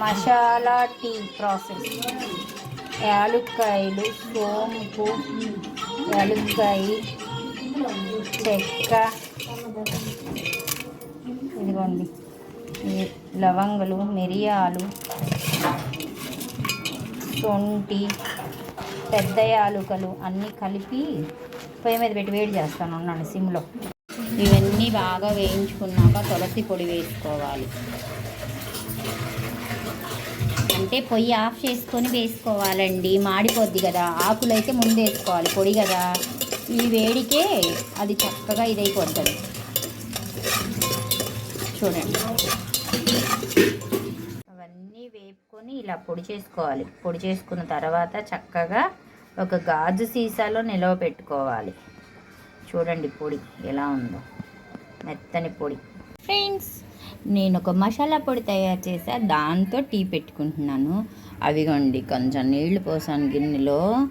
Masala tea process. యాలుక్కాయలు సోంపు యాలుక్కాయ చెక్క. ఇదిగోండి. లవంగలు మిరియాలు తొంటి పెద్ద యాలుకలు అన్నీ కలిపి పొయ్యి మీద పెట్టి వేడి చేస్తాను ఉన్నాను సిమ్లో. ఇవన్నీ బాగా వేయించుకున్నాక తులసి పొడి వేసుకోవాలి. అంటే పొయ్యి ఆఫ్ చేసుకొని వేసుకోవాలండి. మాడిపోద్ది కదా. ఆకులు అయితే ముందు వేసుకోవాలి. పొడి కదా. ఈ వేడికే అది చక్కగా ఇదైపోతుంది చూడండి. అవన్నీ వేపుకొని ఇలా పొడి చేసుకోవాలి. పొడి చేసుకున్న తర్వాత చక్కగా ఒక గాజు సీసాలో నిలవ పెట్టుకోవాలి. చూడండి పొడి ఎలా ఉందో. మెత్తని పొడి. ఫ్రెండ్స్ నేను ఒక మసాలా పొడి తయారు చేసా దాంతో టీ పెట్టుకుంటున్నాను. అవిగోండి కొంచెం నీళ్ళు పోసాను గిన్నెలో.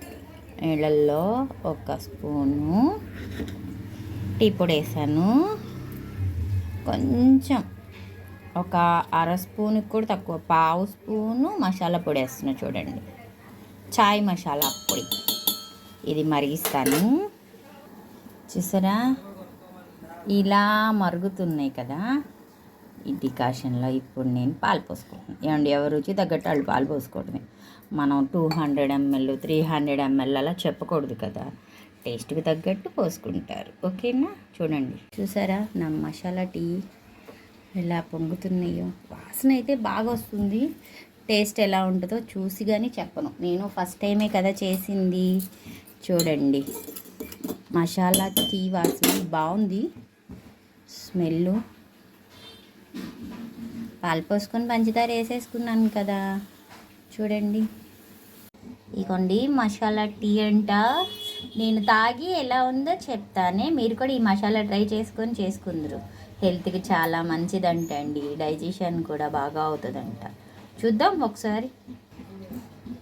నీళ్ళల్లో ఒక స్పూను టీ పొడి వేసాను. కొంచెం ఒక అర స్పూన్కి కూడా తక్కువ పావు స్పూను మసాలా పొడి వేస్తున్నా చూడండి. చాయ్ మసాలా పొడి. ఇది మరిగిస్తాను. చూసారా? ఇలా మరుగుతున్నాయి కదా. ఈ డికాషన్లో ఇప్పుడు నేను పాలు పోసుకుంటాను ఏమండి ఎవరు రుచి తగ్గట్టు వాళ్ళు పాలు పోసుకోవడమే మనం two hundred ML three hundred ML అలా చెప్పకూడదు కదా. టేస్ట్కి తగ్గట్టు పోసుకుంటారు. ఓకేనా? చూడండి. చూసారా? నా మసాలా టీ ఎలా పొంగుతున్నాయో. వాసన అయితే బాగా వస్తుంది. టేస్ట్ ఎలా ఉంటుందో చూసి కానీ చెప్పను. నేను ఫస్ట్ టైమే కదా చేసింది. చూడండి. మసాలా టీ వాసన బాగుంది. స్మెల్ పాలు పోసుకొని పంచదార వేసేసుకున్నాను కదా. చూడండి. ఇగోండి మసాలా టీ అంట. నేను తాగి ఎలా ఉందో చెప్తానే. మీరు కూడా ఈ మసాలా ట్రై చేసుకొని చేసుకుందరు. హెల్త్కి చాలా మంచిదంట అండి. డైజెషన్ కూడా బాగా అవుతుందంట. చూద్దాం ఒకసారి.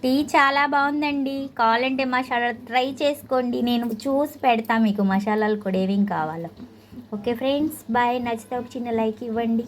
టీ చాలా బాగుందండి. కావాలంటే మసాలా ట్రై చేసుకోండి. నేను చూసి పెడతా మీకు మసాలాలు కూడా ఏమేమి కావాలో. Okay friends bye. నచ్చితే ఒక చిన్న లైక్ ఇవ్వండి.